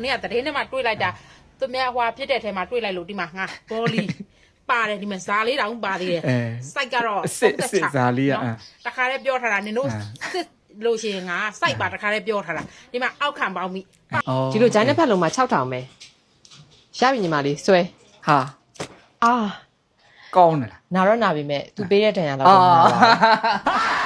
ဟိုနေ့ကတရင်ထဲမှာတွေးလိုက်တာသူများဟွာဖြစ်တဲ့ထဲမှာတွေးလိုက်လို့ဒီမှာငါဘောလီပါတယ်ဒီမှာဇာလေးတောင်ပါသေးတယ်အဲစိုက်ကတော့အစစ်အစစ်ဇာလေးကနော်အဲတခါတည်းပြောထားတာနင်တို့အဲစစ်လို့ရှိရင်ငါစိုက်ပါတခါတည်းပြောထားတာဒီမှာအောက်ခံပေါင်းပြီအော်ဒီလိုဂျိုင်းတစ်ဖက်လုံးမှာ6000ပဲရပြီညီမလေးဆွဲဟာအာကောင်းတယ်လားနာတော့နာပြီမဲ့ तू ပေးတဲ့တန်ရလောက်အာတော့နာပါဘူး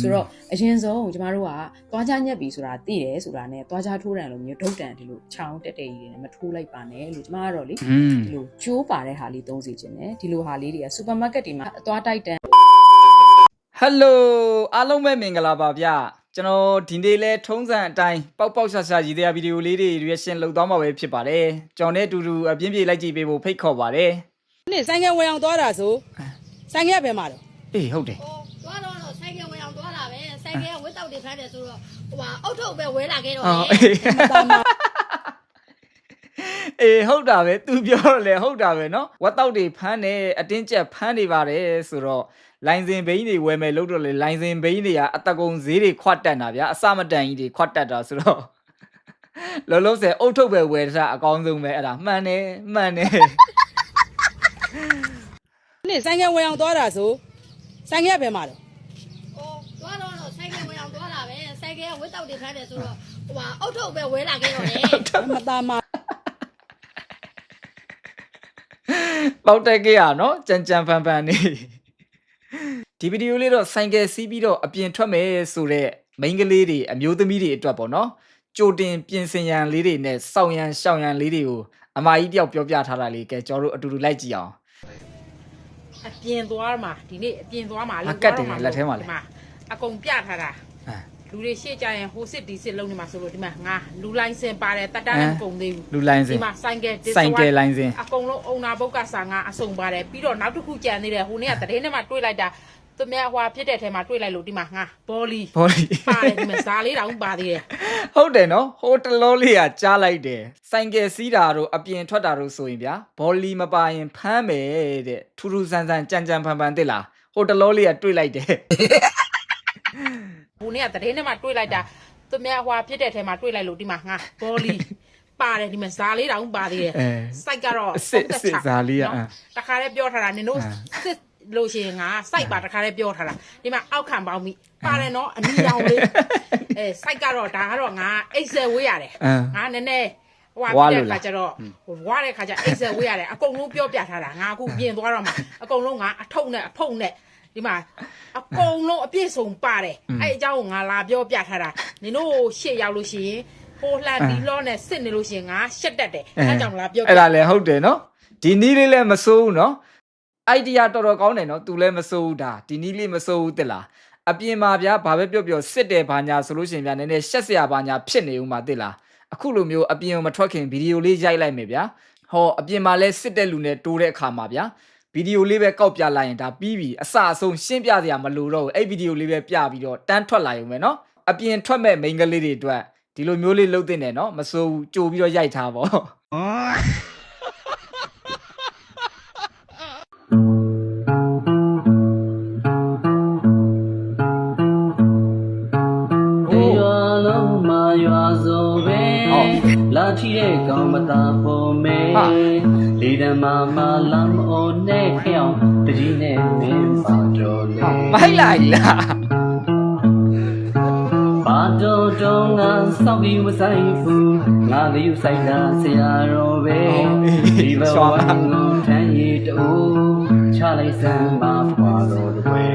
ဆိုတော့အရင်ဆုံးကျမတို့ကသွားကြညက်ပြီဆိုတာသိတယ်ဆိုတာ ਨੇ သွားကြထိုးတယ်လို့မျိုးဒုတ်တန်ဒီလိုချောင်းတက်တက်ကြီးတွေနဲ့မထိုးလိုက်ပါနဲ့လို့ကျမကတော့လေ อืม ဒီလိုကျိုးပါတဲ့ဟာလေးသုံးစီခြင်းတယ်ဒီလိုဟာလေးတွေကစူပါမားကတ်တွေမှာအသွားတိုက်တန် ဟယ်လိုအားလုံးပဲမင်္ဂလာပါဗျကျွန်တော်ဒီနေ့လဲထုံးစံအတိုင်းပေါက်ပေါက်ဆာဆာရည်တဲ့ဗီဒီယိုလေးတွေ reaction လုပ်သွားမှာပဲဖြစ်ပါတယ်ကျွန်တော်နဲ့အတူတူအပြင်းပြေလိုက်ကြည့်ပေးဖို့ဖိတ်ခေါ်ပါတယ် နေ့ဆိုင်ကယ်ဝင်အောင်သွားတာဆိုဆိုင်ကယ်ဘယ်မှာတော့ အေးဟုတ်တယ် တာပဲဆိုင်ကယ်ကဝက်တောက်တွေဖမ်းတယ်ဆိုတော့ဟိုဟာအုတ်ထုတ်ပဲဝဲလာခဲ့တော့ အော် လေ အေးအေးဟုတ်တာပဲသူပြောတော့လေဟုတ်တာပဲเนาะဝတ်တောက်တွေဖမ်းတယ်အတင်းကျပ်ဖမ်းနေပါတယ်ဆိုတော့လိုင်စင်ဘိန်းတွေဝယ်မယ်လို့တော့လေလိုင်စင်ဘိန်းတွေကအတကုံဈေးတွေခွတ်တက်တာဗျာအစမတန်ကြီးတွေခွတ်တက်တာဆိုတော့ လောလောဆယ်အုတ်ထုတ်ပဲဝယ်တာအကောင်းဆုံးပဲအဲ့ဒါမှန်တယ်မှန်တယ် နေ့ဆိုင်ကယ်ဝင်အောင်သွားတာဆိုဆိုင်ကယ်ဘယ်မှာတော့ ကယ်ကဝက်တောက်တွေဖမ်းတယ်ဆိုတော့ဟိုဟာအုတ်ထုတ်ပဲဝဲလာခဲ့တော့လေမသားမပေါက်တက်ခဲ့ရနော်ကြံကြံဖန်ဖန်နေဒီဗီဒီယိုလေးတော့ဆိုင်ကယ်စီးပြီးတော့အပြင်ထွက်မယ်ဆိုတော့မိန်းကလေးတွေအမျိုးသမီးတွေအတွက်ပေါ့နော်ကြိုတင်ပြင်ဆင်ရန်လေးတွေနဲ့စောင့်ရန်ရှောင်ရန်လေးတွေကိုအမကြီးတယောက်ပြောပြထားတာလေးကဲကျွန်တော်တို့အတူတူလိုက်ကြည့်အောင်အပြင်သွားမှာဒီနေ့အပြင်သွားမှာဟာကတ်တယ်လက်ထဲမှာလေဒီအကုန်ပြထားတာအဲ လူတွေရှေ့ကြရင်ဟိုစစ်ဒီစစ်လုံးနေမှာဆိုလို့ဒီမှာငါလူလိုင်းစင်ပါတယ်တတ်တားလည်းမကုန်သေးဘူးလူလိုင်းစင်ဒီမှာဆိုင်ကယ်ဆိုင်ကယ်လိုင်းစင်အကုန်လုံးအုံနာဘုတ်ကစာငါအစုံပါတယ်ပြီးတော့နောက်တစ်ခုကြံသေးတယ်ဟိုနေ့ကတရင်ထဲမှာတွေးလိုက်တာသူများဟွာဖြစ်တဲ့ထဲမှာတွေးလိုက်လို့ဒီမှာငါဘောလီဘောလီပါတယ်ဒီမှာဇာလေးတောင်ပါသေးတယ်ဟုတ်တယ်နော်ဟိုတလောလေးကကြားလိုက်တယ်ဆိုင်ကယ်စီးတာတို့အပြင်ထွက်တာတို့ဆိုရင်ဗျာဘောလီမပါရင်ဖမ်းမယ်တဲ့ထူးထူးဆန်းဆန်းကြံကြံဖန်ဖန်သိလားဟိုတလောလေးကတွေးလိုက်တယ်ဟို နေ့ကတရင်ထဲမှာတွေးလိုက်တာသူများဟွာဖြစ်တဲ့ထဲမှာတွေးလိုက်လို့ဒီမှာငါဘောလီပါတယ်ဒီမှာဇာလေးတောင်ပါသေးတယ်အဲစိုက်ကတော့အစစ်အစစ်ဇာလေးကနော်အဲတခါတည်းပြောထားတာနင်တို့အဲစစ်လို့ရှိရင်ငါစိုက်ပါတခါတည်းပြောထားတာဒီမှာအောက်ခံပေါင်းပြီပါတယ်နော်အနီရောင်လေးအဲစိုက်ကတော့ဒါကတော့ငါအိတ်ဆယ်ဝေးရတယ်အဲငါနည်းနည်းဟိုဝါဟာလို့ပြလားတဲ့ခါကျတော့ဟိုဝါတဲ့ခါကျအိတ်ဆယ်ဝေးရတယ်အကုန်လုံးပြောပြထားတာငါအခုပြင်သွားတော့မှာအကုန်လုံးငါအထုပ်နဲ့အဖုံနဲ့ ဒီမှာအကုန်လုံးအပြည့်စုံပါတယ်အဲ့အကြောင်းကိုငါလာပြောပြထားတာနင်တို့ရှေ့ရောက်လို့ရှိရင်ဟိုလှန်ဒီလောနဲ့စစ်နေလို့ရှိရင်ငါရှက်တက်တယ်အဲ့ကြောင့်လာပြောပြအဲ့ဒါလည်းဟုတ်တယ်နော်ဒီနီးလေးလည်းမစိုးဘူးနော်အိုင်ဒီယာတော်တော်ကောင်းတယ်နော်သူလည်းမစိုးဘူးဒါဒီနီးလေးမစိုးဘူးတက်လားအပြင်မှာဗျာဘာပဲပြောပြောစစ်တယ်ဘာညာဆိုလို့ရှိရင်ဗျာနည်းနည်းရှက်စရာဘာညာဖြစ်နေဦးမှာတက်လားအခုလိုမျိုးအပြင်ကိုမထွက်ခင်ဗီဒီယိုလေးရိုက်လိုက်မယ်ဗျာဟောအပြင်မှာလဲစစ်တဲ့လူနဲ့တိုးတဲ့အခါမှာဗျာ ဗီဒီယိုလေးပဲကောက်ပြလိုက်ရင်ဒါပြီးပြီအစအဆုံးရှင်းပြစရာမလိုတော့ဘူးအဲ့ဗီဒီယိုလေးပဲပြပြီးတော့တန်းထွက်လာရုံပဲနော်အပြင်ထွက်မဲ့မိန်းကလေးတွေအတွက်ဒီလိုမျိုးလေးလုပ်တင်တယ်နော်မစိုးဘူးကြိုပြီးတော့ရိုက်ထားပါ ထီတဲ့ကောင်မသာပေါ်မဲဟာလေတမမလမ်းအိုနဲ့ချောင်းတကြီးနဲ့မင်းပါတော်လေမိုက်လိုက်လားပါတော်တော်ငါစောက်ပြီးမဆိုင်ဘူးငါလေးယူဆိုင်တာဆရာတော်ပဲဒီဘဝကိုထမ်းရည်တူချလိုက်စမ်းပါဖွာတော်တွေ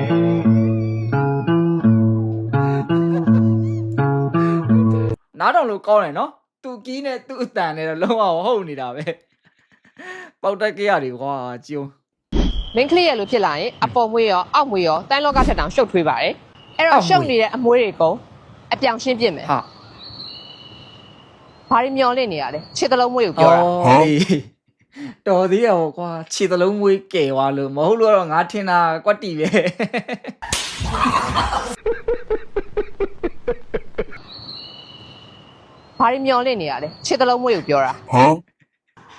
နားတော်လို့ကောင်းတယ်နော် သူကီးနဲ့သူ့အတန်နဲ့တော့လုံးဝဟုတ်နေတာပဲပေါက်တက်ကြရတယ်ကွာကျုံမင်းကလေးရလို့ဖြစ်လာရင်အပေါ်မွေးရောအောက်မွေးရောတန်းလောကထက်တောင်ရှုပ်ထွေးပါတယ်အဲ့အောတော့က်မွေးရှုပ်နေတဲ့အမွေးတွေကုန်အပြောင်ရှင်းပြစ်မယ်ဟာဘာတွေမျောလင့်နေရလဲခြေတလုံးမွေးကိုပြောတာအေးတော်သေးရောကွာခြေသလုံးမွေးကဲသွားလို့မဟုတ်လို့တော့ငါထင်တာကွက်တီပဲ ဘာတွေမျောလင့်နေရလဲခြေတလုံးမွေးကိုပြောတာ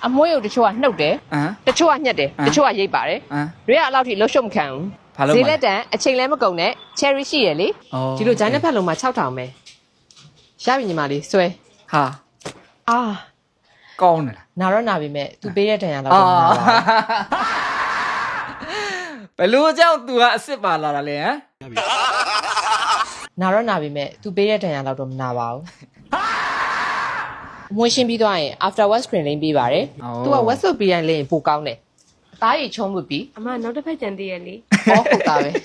အမွေးကိုတချို့ကနှုတ်တယ် အမ် တချို့ကညှက်တယ် ဟမ် တချို့ကရိတ်ပါတယ် အမ် တွေကအလောက်ထိလှုပ်ရှုပ်မခံဘူး ဘာလို့ ဈေး မလဲ လက်တန်အချိန်လဲမကုန်နဲ့ cherry ရှိရလေ အော် ဒီလိုဂျိုင်းတစ်ဖက်လုံးမှာ6000ပဲရပြီညီမလေးဆွဲ ဟာ အာ ကောင်းတယ်လား နာတော့နာပြီမဲ့ तू ပေးတဲ့ဒဏ်ရာတော့ အာ တော့မနာပါဘူး ဘယ်လိုကြောင့် तू ကအစ်စ်ပါလာတာလဲဟမ် နာတော့နာပြီမဲ့ तू ပေးတဲ့ဒဏ်ရာတော့တော့မနာပါဘူး အမွှေးရှင်းပြီးသွားရင် after work screen လိမ့်ပေးပါတယ် तू က web soap ပြီးရင်လိမ့်ရင်ပိုကောင်းတယ်အသားကြီးချုံးမှုပြီး အမနောက်တစ်ဖက်ကြံသေးရလေ ဟောဟုတ်တာပဲ နည်း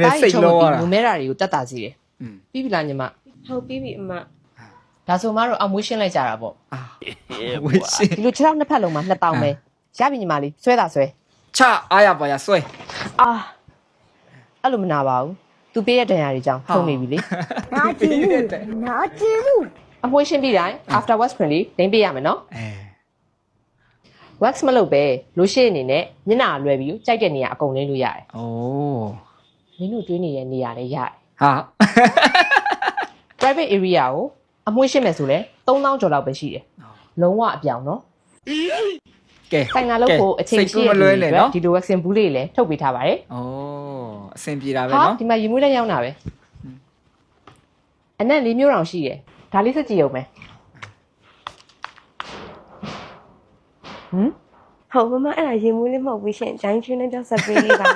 နည်းစိတ်လောရတာ ငမဲတာတွေကိုတက်တာစီတယ် อืม ပြီးပြီလားညီမ ဟုတ်ပြီပြီအမ ဒါဆိုမတော့အမွှေးရှင်းလိုက်ကြတာပေါ့ အာဝေးရှင် ဒီလိုခြေထောက်နှစ်ဖက်လုံးမှာ2000ပဲရပြီညီမလေးဆွဲတာဆွဲ ချအားရပါရဆွဲ အာအဲ့လိုမနာပါဘူး तू ပေးတဲ့ဒဏ်ရာတွေကြောင့်ထုံနေပြီလေ နာကြည့်လို့ နာကျင်လို့ အမွှေးရှင်းပြီးတိုင်း after wash cream လေးလိမ့်ပေးရမယ်နော်အဲ wax မလုပ်ပဲလိုရှင်းအနေနဲ့မျက်နှာလွယ်ပြီးကြိုက်တဲ့နေရာအကုန်လင်းလို့ရတယ်အိုးမင်းတို့တွေးနေတဲ့နေရာလည်းရတယ်ဟာ private area ကိုအမွှေးရှင်းမယ်ဆိုလဲ3000ကျော်လောက်ပဲရှိတယ်လုံးဝအပြောင်နော်ကဲဆိုင်ငါလုပ်ဖို့အချိန်ရှိရည်တွေဒီလို vaccine ဘူးလေးလည်းထုတ်ပေးထားပါတယ်။ဩအဆင်ပြေတာပဲနော်။ဟာဒီမှာရေမွေးလည်းရောက်တာပဲ။အနက်လေးမျိုးတောင်ရှိတယ် ဒါလေးစစ်ကြည့်အောင်မယ်ဟမ်ဟုတ်မမအဲ့ဒါရေမူးလေးမဟုတ်ဘူးရှင်ဂျိုင်းကျွန်းနဲ့ပြောဆက်ပေးလေးပါ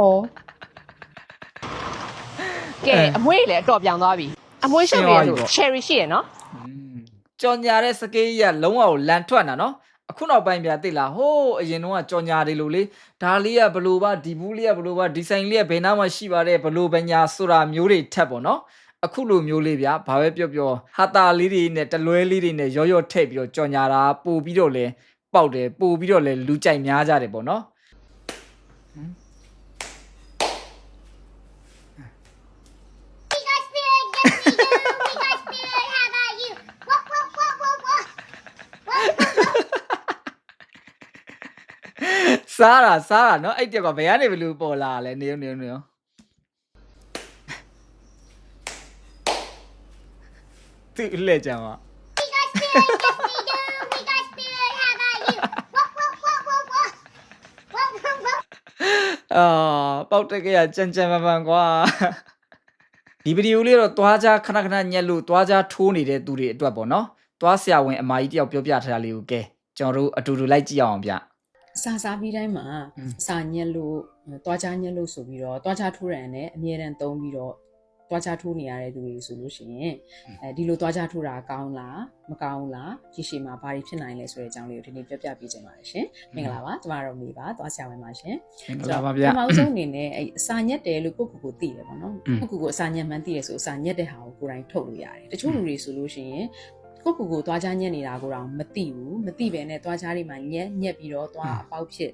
အော်ကဲအမွေးလည်းအတော်ပြောင်းသွားပြီအမွေးရှုပ်နေရဆို cherry ရှိရနော်ကြော်ညာတဲ့စကေးကြီးကလုံးဝလန်ထွက်တာနော်အခုနောက်ပိုင်းပြသိလားဟိုးအရင်တော့ကြော်ညာတယ်လို့လေဒါလေးကဘလို့ပါဒီဘူးလေးကဘလို့ပါဒီဆိုင်လေးကဘယ်နားမှာရှိပါတယ်ဘလို့ပညာဆိုတာမျိုးတွေထက်ပေါ့နော် အခုလိုမျိုးလေးဗျာဘာပဲပြောပြောဟာတာလေးတွေနဲ့တလွဲလေးတွေနဲ့ရောရောထည့်ပြီးတော့ကြော်ညာတာပို့ပြီးတော့လဲပေါက်တယ်ပို့ပြီးတော့လဲလူကြိုက်များကြတယ်ပေါ့เนาะ စားတာစားတာเนาะအဲ့တက်ကဘယ်ကနေဘယ်လိုပေါ်လာလဲနေုံနေုံနေုံ သူ့လက်ကြမှာအာပေါက်တက်ကရကြံကြံပန်ပန်ကွာဒီဗီဒီယိုလေးတော့သွားကြခဏခဏညက်လို့သွားကြထိုးနေတဲ့သူတွေအတွက်ပေါ့နော်သွားဆရာဝန်အမကြီးတယောက်ပြောပြထားတာလေးကိုကဲကျွန်တော်တို့အတူတူလိုက်ကြည့်အောင်ဗျ စာစားပြီးတိုင်းမှာอืม စာညက်လို့တွားချညက်လို့ဆိုပြီးတော့တွားချထိုးရံနဲ့အမြဲတမ်းသုံးပြီးတော့ တွားချထိုးနေရတဲ့သူတွေဆိုလို့ရှိရင်အဲဒီလိုတွားချထိုးတာကောင်းလားမကောင်းလားရေရှည်မှာဘာတွေဖြစ်နိုင်လဲဆိုတဲ့အကြောင်းလေးကိုဒီနေ့ပြပြပေးခြင်းပါတယ်ရှင်မင်္ဂလာပါကျမတို့မေပါတွားဆရာဝန်ပါရှင်မင်္ဂလာပါဗျပထမဆုံးအနေနဲ့အဲအစာညက်တယ်လို့ကိုယ့်ကိုယ်ကိုသိတယ်ပေါ့နော်อืมကိုယ့်ကိုယ်ကိုအစာညက်မှန်းသိတယ်ဆိုအစာညက်တဲ့ဟာကိုကိုယ်တိုင်ထုတ်လို့ရတယ်တချို့လူတွေဆိုလို့ရှိရင် ကိုကူကိုသွားချညက်နေတာကိုတော့မသိဘူးမသိပဲနဲ့သွားချတွေမှာညက်ညက်ပြီးတော့သွားအပေါက်ဖြစ်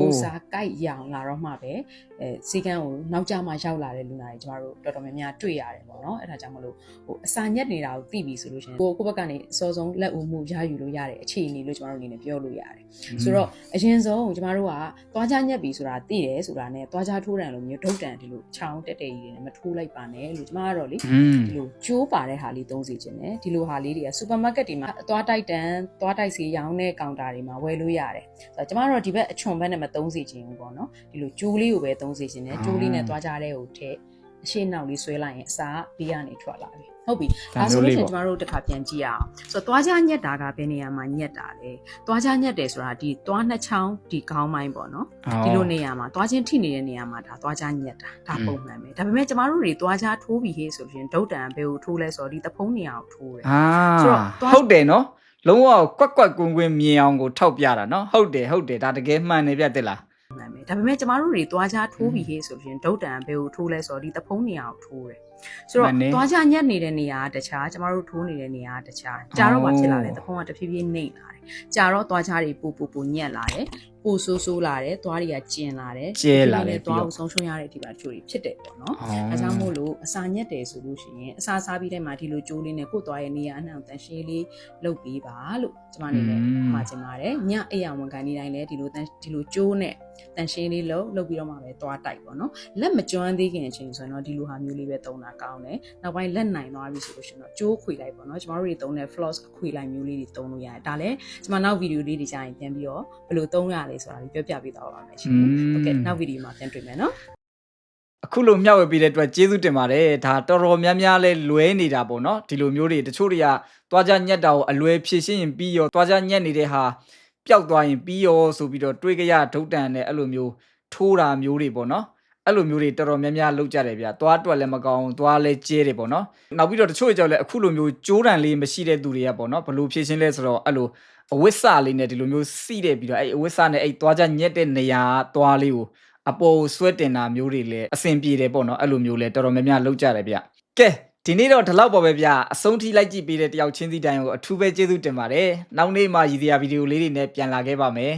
ကိုစားကြိုက်ရအောင်လာတော့မှပဲအဲစီကန်းကိုနောက်ကျမှရောက်လာတဲ့လူနာတွေကျမတို့တော်တော်များများတွေ့ရတယ်ပေါ့နော်အဲ့ဒါကြောင့်မလို့ဟိုအစာညက်နေတာကိုသိပြီဆိုလို့ရှိရင်ကိုကိုဘက်ကနေအစောဆုံးလက်ဦးမှုရယူလို့ရတယ်အခြေအနေလို့ကျမတို့အနေနဲ့ပြောလို့ရတယ်ဆိုတော့အရင်ဆုံးကျမတို့ကသွားချညက်ပြီဆိုတာသိတယ်ဆိုတာနဲ့သွားချထိုးတယ်လို့မျိုးဒုတ်တန်ဒီလိုချောင်းတက်တက်ကြီးတွေနဲ့မထိုးလိုက်ပါနဲ့လို့ကျမကတော့လေဒီလိုကျိုးပါတဲ့ဟာလေးသုံးစီခြင်းနဲ့ဒီလိုဟာလေးတွေကစူပါမားကတ်တွေမှာသွားတိုက်တန်သွားတိုက်စီရောင်းတဲ့ကောင်တာတွေမှာဝယ်လို့ရတယ်ဆိုတော့ကျမတို့ဒီဘက်အချွန်ဘက်နဲ့မသုံးစီခြင်းဘူးပေါ့နော်ဒီလိုကျိုးလေးကိုပဲသုံးစီခြင်းတယ်ကျိုးလေးနဲ့သွားကြတဲ့ဟိုထက်အရှင်းနောက်လေးဆွဲလိုက်ရင်အစာကဘေးကနေထွက်လာပြီ ဟုတ်ပြီဒါဆိုလို့ရှိရင်ကျမတို့တစ်ခါပြန်ကြည့်ရအောင်ဆိုတော့သွားကြညက်တာကဘယ်နေရာမှာညက်တာလဲသွားကြညက်တယ်ဆိုတာဒီသွားနှစ်ချောင်းဒီခေါင်းပိုင်းပေါ့နော်ဒီလိုနေရာမှာသွားချင်းထိနေတဲ့နေရာမှာဒါသွားကြညက်တာဒါပုံမှန်ပဲဒါပေမဲ့ကျမတို့တွေသွားကြထိုးပြီးဟေးဆိုလို့ရှိရင်ဒုတ်တံဘယ်ကိုထိုးလဲဆိုတော့ဒီသဖုံးနေရာကိုထိုးတယ်အာဆိုတော့သွားဟုတ်တယ်နော်လုံးဝကွက်ကွက်ကွင်းကွင်းမြင်အောင်ကိုထောက်ပြတာနော်ဟုတ်တယ်ဟုတ်တယ်ဒါတကယ်မှန်နေပြတဲ့လားမှန်ပဲဒါပေမဲ့ကျမတို့တွေသွားကြထိုးပြီးဟေးဆိုလို့ရှိရင်ဒုတ်တံဘယ်ကိုထိုးလဲဆိုတော့ဒီသဖုံးနေရာကိုထိုးတယ် ဆိုတော့သွားကြညက်နေတဲ့နေရာကတခြားကျမတို့ထိုးနေတဲ့နေရာကတခြားကြာတော့ဘာဖြစ်လာလဲသဖုံးကတဖြည်းဖြည်းနှိမ့်လာတယ်ကြာတော့သွားကြတွေပူပူပူညက်လာတယ်ပူဆိုးဆိုးလာတယ်သွားတွေကကျင်လာတယ်ကျဲလာတယ်သွားပြီးကိုဆုံးရှုံးရတဲ့အထိပါချိုးတွေဖြစ်တယ်ပေါ့နော်အော်အဲကြောင့်မို့လို့အစာညက်တယ်ဆိုလို့ရှိရင်အစာစားပြီးတဲ့မှာဒီလိုကြိုးလေးနဲ့ကိုယ့်သွားရဲ့နေရာအနှံ့တန်ရှင်းလေးလုပ်ပေးပါလို့ကျွန်မအနေနဲ့မှာချင်ပါတယ်ညအိပ်ရဝန်ခံနေတိုင်းလည်းဒီလိုတန်ဒီလိုကြိုးနဲ့တန်ရှင်းလေးလုပ်လုပ်ပြီးတော့မှပဲသွားတိုက်ပေါ့နော်လက်မကျွမ်းသေးခင်အချိန်ဆိုရင်တော့ဒီလိုဟာမျိုးလေးပဲသုံးတာကောင်းတယ်နောက်ပိုင်းလက်နိုင်သွားပြီဆိုလို့ရှိရင်တော့ကြိုးခွေလိုက်ပေါ့နော်ကျွန်တော်တို့တွေသုံးတဲ့ floss ခွေလိုက်မျိုးလေးတွေသုံးလို့ရတယ်ဒါလည်းကျွန်မနောက်ဗီဒီယိုလေးတွေကြာရင်ပြန်ပြီးတော့ဘယ်လိုသုံးရလဲဆိုတာလေးပြောပြပေးသွားပါမယ်ရှင်ဟုတ်ကဲ့နောက်ဗီဒီယိုမှာပြန်တွေ့မယ်နော်အခုလိုမျှဝေပေးတဲ့အတွက်ကျေးဇူးတင်ပါတယ်ဒါတော်တော်များများလဲလွဲနေတာပေါ့နော်ဒီလိုမျိုးတွေတချို့တွေကသွားကြညက်တာကိုအလွဲဖြည့်ရှင်းရင်ပြီးရောသွားကြညက်နေတဲ့ဟာပျောက်သွားရင်ပြီးရောဆိုပြီးတော့တွေးကြရဒုတ်တန်နဲ့အဲ့လိုမျိုးထိုးတာမျိုးတွေပေါ့နော် အဲ့လိုမျိုးတွေတော်တော်များများလုပ်ကြတယ်ဗျသွားတွက်လည်းမကောင်းသွားလည်းကျဲတယ်ပေါ့နော်နောက်ပြီးတော့တချို့ကြောက်လည်းအခုလိုမျိုးကြိုးတန်လေးမရှိတဲ့သူတွေကပေါ့နော်ဘယ်လိုဖြည့်ရှင်းလဲဆိုတော့အဲ့လိုအဝိစလေးနဲ့ဒီလိုမျိုးစီးတယ်ပြီးတော့အဲ့အဝိစနဲ့အဲ့သွားကြညက်တဲ့နေရာသွားလေးကိုအပေါ်ဆွဲတင်တာမျိုးတွေလည်းအဆင်ပြေတယ်ပေါ့နော်အဲ့လိုမျိုးလည်းတော်တော်များများလုပ်ကြတယ်ဗျကဲဒီနေ့တော့ဒီလောက်ပါပဲဗျအဆုံးထိလိုက်ကြည့်ပေးတဲ့တယောက်ချင်းစီတိုင်းကိုအထူးပဲကျေးဇူးတင်ပါတယ်နောက်နေ့မှရည်ရွယ်ဗီဒီယိုလေးတွေနဲ့ပြန်လာခဲ့ပါမယ်